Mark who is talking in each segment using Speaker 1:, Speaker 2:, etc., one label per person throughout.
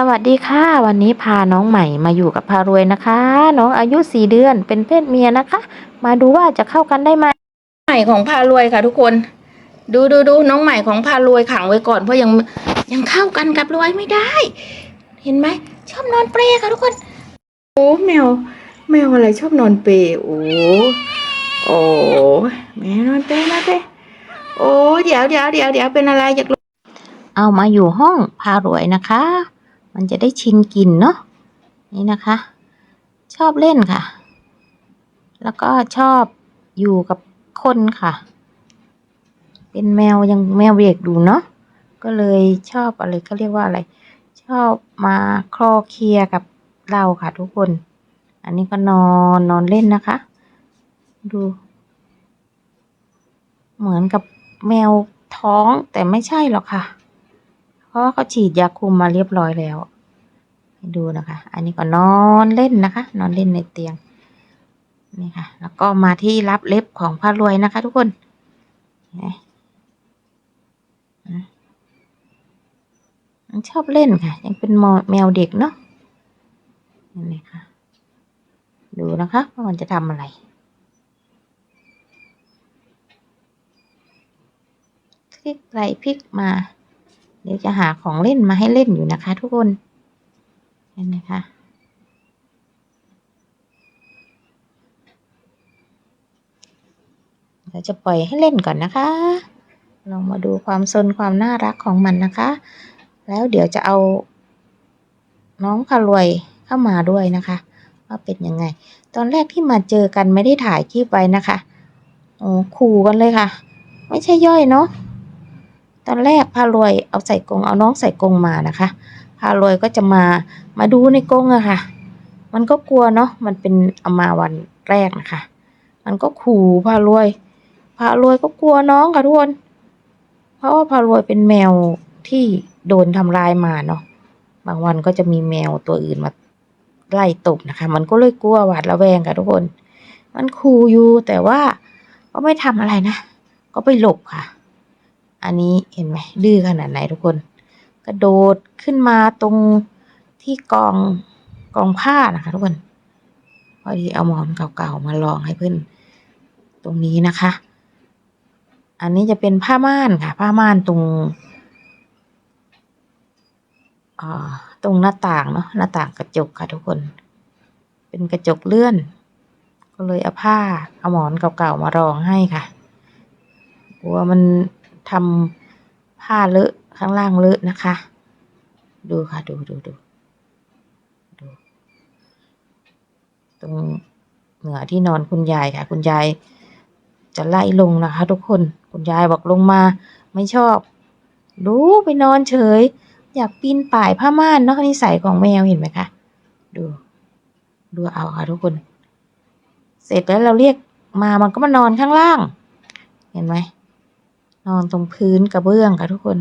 Speaker 1: สวัสดีค่ะ วันนี้พาน้องใหม่มาอยู่กับพารวยนะคะ น้องอายุสี่เดือนเป็นเพศเมียนะคะ มาดูว่าจะเข้ากันได้ไหมใหม่ของพารวยค่ะทุกคน ดูดูดูน้องใหม่ของพารวยขังไว้ก่อนเพราะยังยังเข้ากันกับรวยไม่ได้ เห็นไหมชอบนอนเปรค่ะทุกคน โอ้แมว แมวอะไรชอบนอนเปรโอ้โอ้แมวนอนเปรนอนเปรโอ้เดี๋ยวเดี๋ยวเดี๋ยวเดี๋ยวเป็นอะไรอยากรู้เอามาอยู่ห้องพารวยนะคะ มันจะได้ชินกลินเนาะนี่นะคะ ชอบเล่นค่ะ แล้วก็ชอบอยู่กับคนค่ะ เป็นแมวยังแมวเด็กดูเนาะก็เลยชอบอะไรเขาเรียกว่าอะไร ชอบมาคลอเคลียกับเราค่ะทุกคน อันนี้ก็นอนนอนเล่นนะคะ ดู เหมือนกับแมวท้องแต่ไม่ใช่หรอกค่ะ เพราะว่าเขาฉีดยาคุมมาเรียบร้อยแล้วให้ดูนะคะ อันนี้ก็นอนเล่นนะคะ นอนเล่นในเตียง นี่ค่ะ แล้วก็มาที่รับเล็บของพระรวยนะคะ ทุกคนเนไหมอะมันชอบเล่นค่ะ ยังเป็นแมวแมวเด็กเนาะนี่ค่ะ ดูนะคะว่ามันจะทำอะไรพลิกไปพลิกมา เดี๋ยวจะหาของเล่นมาให้เล่นอยู่นะคะทุกคนเห็นไหมคะเราจะปล่อยให้เล่นก่อนนะคะ ลองมาดูความซนความน่ารักของมันนะคะ แล้วเดี๋ยวจะเอาน้องพารวยเข้ามาด้วยนะคะ ว่าเป็นยังไง ตอนแรกที่มาเจอกันไม่ได้ถ่ายคลิปไว้นะคะ โอ้ขู่กันเลยค่ะ ไม่ใช่ย่อยเนาะ ตอนแรกพารวยเอาใส่กรงเอาน้องใส่กรงมานะคะพารวยก็จะมามาดูในกรงอะค่ะ มันก็กลัวเนาะมันเป็นเอามาวันแรกนะคะ มันก็ขู่พารวยพารวยก็กลัวน้องค่ะทุกคนเพราะว่าพารวยเป็นแมวที่โดนทำร้ายมาเนาะบางวันก็จะมีแมวตัวอื่นมาไล่ตบนะคะ มันก็เลยกลัวหวาดระแวงค่ะทุกคน มันขู่อยู่แต่ว่าก็ไม่ทำอะไรนะ ก็ไปหลบค่ะ อันนี้เห็นไหมดื้อขนาดไหนทุกคน กระโดดขึ้นมาตรงที่กองกองผ้านะคะทุกคน พอดีเอาหมอนเก่าๆมาลองให้เพื่อนตรงนี้นะคะ อันนี้จะเป็นผ้าม่านค่ะ ผ้าม่านตรงตรงหน้าต่างเนาะหน้าต่างกระจกค่ะทุกคน เป็นกระจกเลื่อน ก็เลยเอาผ้าเอาหมอนเก่าๆมารองให้ค่ะกลัวมัน ทำผ้าเลอะข้างล่างเลอะนะคะ ดูค่ะดูดูดูดู ตรงเหนือที่นอนคุณยายค่ะ คุณยายจะไล่ลงนะคะ ทุกคนคุณยายบอกลงมา ไม่ชอบดูไปนอนเฉย อยากปีนป่ายผ้าม่านเนาะนิสัยของแมวเห็นไหมคะดู ดูเอาค่ะทุกคน เสร็จแล้วเราเรียกมามันก็มานอนข้างล่าง เห็นไหม นอนตรงพื้นกระเบื้องค่ะทุกคน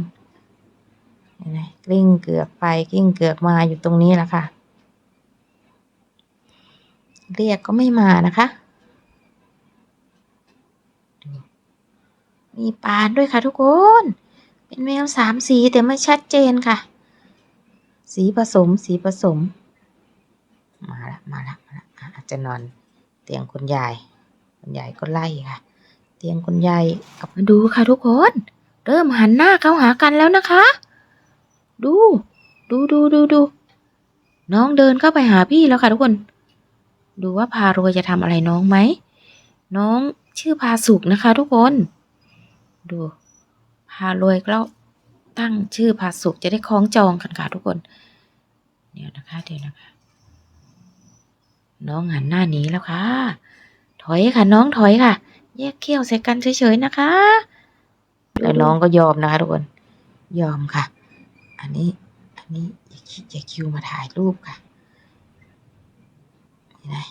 Speaker 1: เห็นไหมกลิ้งเกือกไปกลิ้งเกือกมาอยู่ตรงนี้แหละค่ะ เรียกก็ไม่มานะคะ มีปานด้วยค่ะทุกคน เป็นแมวสามสีแต่ไม่ชัดเจนค่ะ สีผสมสีผสม มาละมาละมาละอาจจะนอนเตียงคุณยาย คุณยายก็ไล่ค่ะ เตียงคุณยายกลับมาดูค่ะทุกคน เริ่มหันหน้าเข้าหากันแล้วนะคะ ดู ดูดูดูดู น้องเดินเข้าไปหาพี่แล้วค่ะทุกคน ดูว่าพารวยจะทำอะไรน้องไหม น้องชื่อพาสุกนะคะ ทุกคน ดู พารวยก็ตั้งชื่อพาสุกจะได้คล้องจองกันค่ะทุกคน เดี๋ยวนะคะเดี๋ยวนะคะ น้องหันหน้าหนีแล้วค่ะ ถอยค่ะน้องถอยค่ะ แยกเขี้ยวใส่กันเฉยๆนะคะ แล้วน้องก็ยอมนะคะทุกคน ยอมค่ะ อันนี้ อันนี้อย่าคิดอย่าคิวมาถ่ายรูปค่ะนี่นะ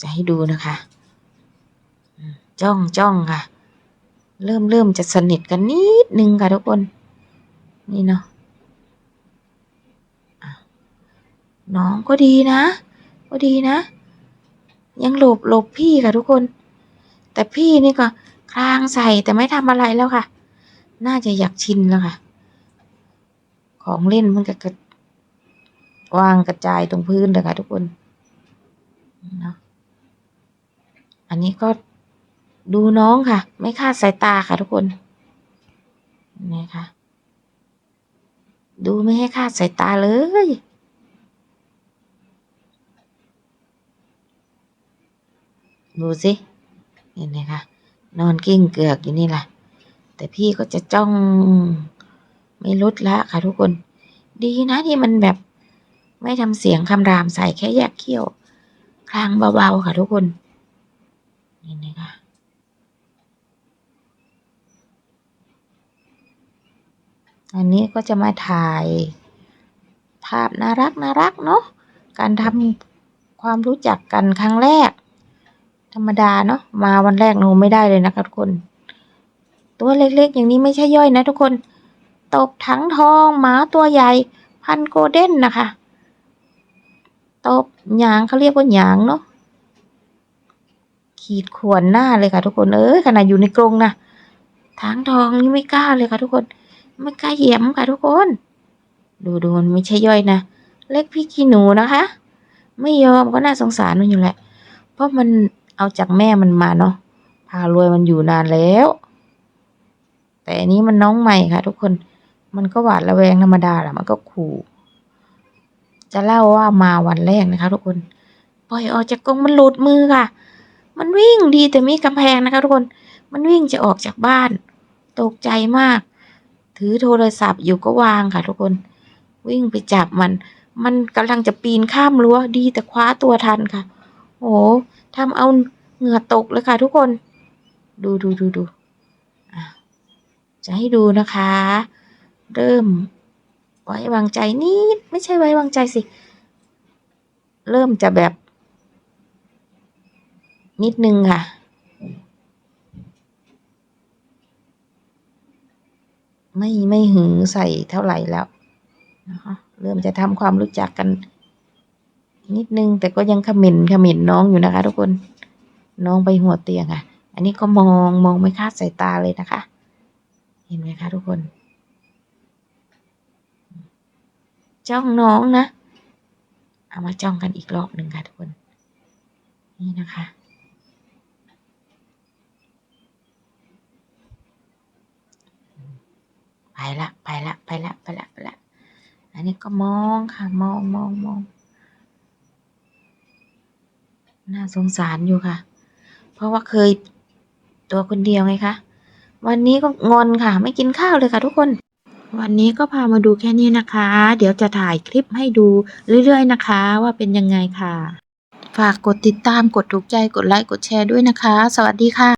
Speaker 1: จะให้ดูนะคะ จ้องจ้องค่ะ เริ่มเริ่มจะสนิทกันนิดนึงค่ะทุกคน นี่เนาะน้องก็ดีนะ ก็ดีนะ ยังหลบหลบพี่ค่ะทุกคน แต่พี่นี่ก็คลางใส่แต่ไม่ทำอะไรแล้วค่ะ น่าจะอยากชินแล้วค่ะ ของเล่นมันก็กระวางกระจายตรงพื้นเลยค่ะทุกคนเนาะอันนี้ก็ดูน้องค่ะ ไม่คาดสายตาค่ะทุกคนนี่ค่ะ ดูไม่ให้คาดสายตาเลยดูสิ เห็นไหมคะนอนกิ้งเกือกอยู่นี่แหละ แต่พี่ก็จะจ้องไม่ลดละค่ะทุกคน ดีนะที่มันแบบไม่ทำเสียงคำรามใส่แค่แยกเขี้ยว คลางเบาๆค่ะทุกคนนี่นะคะอันนี้ก็จะมาถ่าย ภาพน่ารักน่ารักเนาะการทำความรู้จักกันครั้งแรก รรมดาเนาะมาวันแรกหนูไม่ได้เลยนะคะทุกคน ตัวเล็กๆ อย่างนี้ไม่ใช่ย่อยนะทุกคน ตบถังทองหมาตัวใหญ่ พันโกลเด้นนะคะ ตบหยางเขาเรียกว่าหยางเนาะขีดข่วนหน้าเลยค่ะทุกคนเอ้ยขนาดอยู่ในกรงนะถังทองนี่ไม่กล้าเลยค่ะทุกคน ไม่กล้าเหยียบค่ะทุกคน ดูดูมันไม่ใช่ย่อยนะเล็กพี่ขี้หนูนะคะ ไม่ยอมก็น่าสงสารมันอยู่แหละ เพราะมัน เอาจากแม่มันมาเนาะพารวยมันอยู่นานแล้ว แต่อันนี้มันน้องใหม่ค่ะ ทุกคนมันก็หวาดระแวงธรรมดาแหละมันก็ขู่ จะเล่าว่ามาวันแรกนะคะ ทุกคน ปล่อยออกจากกรงมันหลุดมือค่ะ มันวิ่งดีแต่มีกำแพงนะคะ ทุกคน มันวิ่งจะออกจากบ้าน ตกใจมาก ถือโทรศัพท์อยู่ก็วางค่ะ ทุกคน วิ่งไปจับมัน มันกำลังจะปีนข้ามรั้วดีแต่คว้าตัวทันค่ะ โอ้ ทำเอาเหงื่อตกเลยค่ะทุกคน ดูดูดูดูจะให้ดูนะคะ เริ่ม ไว้วางใจนิดไม่ใช่ไว้วางใจสิ เริ่มจะแบบ นิดนึงค่ะ ไม่ไม่หือใส่เท่าไหร่แล้วนะคะเริ่มจะทำความรู้จักกัน นิดนึงแต่ก็ยังขมิ่นขมิ่นน้องอยู่นะคะ ทุกคนน้องไปหัวเตียงค่ะ อันนี้ก็มองมองไม่คาดสายตาเลยนะคะ เห็นไหมคะ ทุกคนจ้องน้องนะเอามาจ้องกันอีกรอบหนึ่งค่ะทุกคน นี่นะคะไปละไปละไปละไปละไปละ อันนี้ก็มองค่ะ มองมองมอง น่า สงสารอยู่ค่ะ เพราะว่าเคยตัวคนเดียวไงคะ วันนี้ก็งอนค่ะ ไม่กินข้าวเลยค่ะทุกคน วันนี้ก็พามาดูแค่นี้นะคะ เดี๋ยวจะถ่ายคลิปให้ดูเรื่อยๆนะคะ ว่าเป็นยังไงค่ะ ฝากกดติดตามกดถูกใจกดไลค์กดแชร์ด้วยนะคะ สวัสดีค่ะ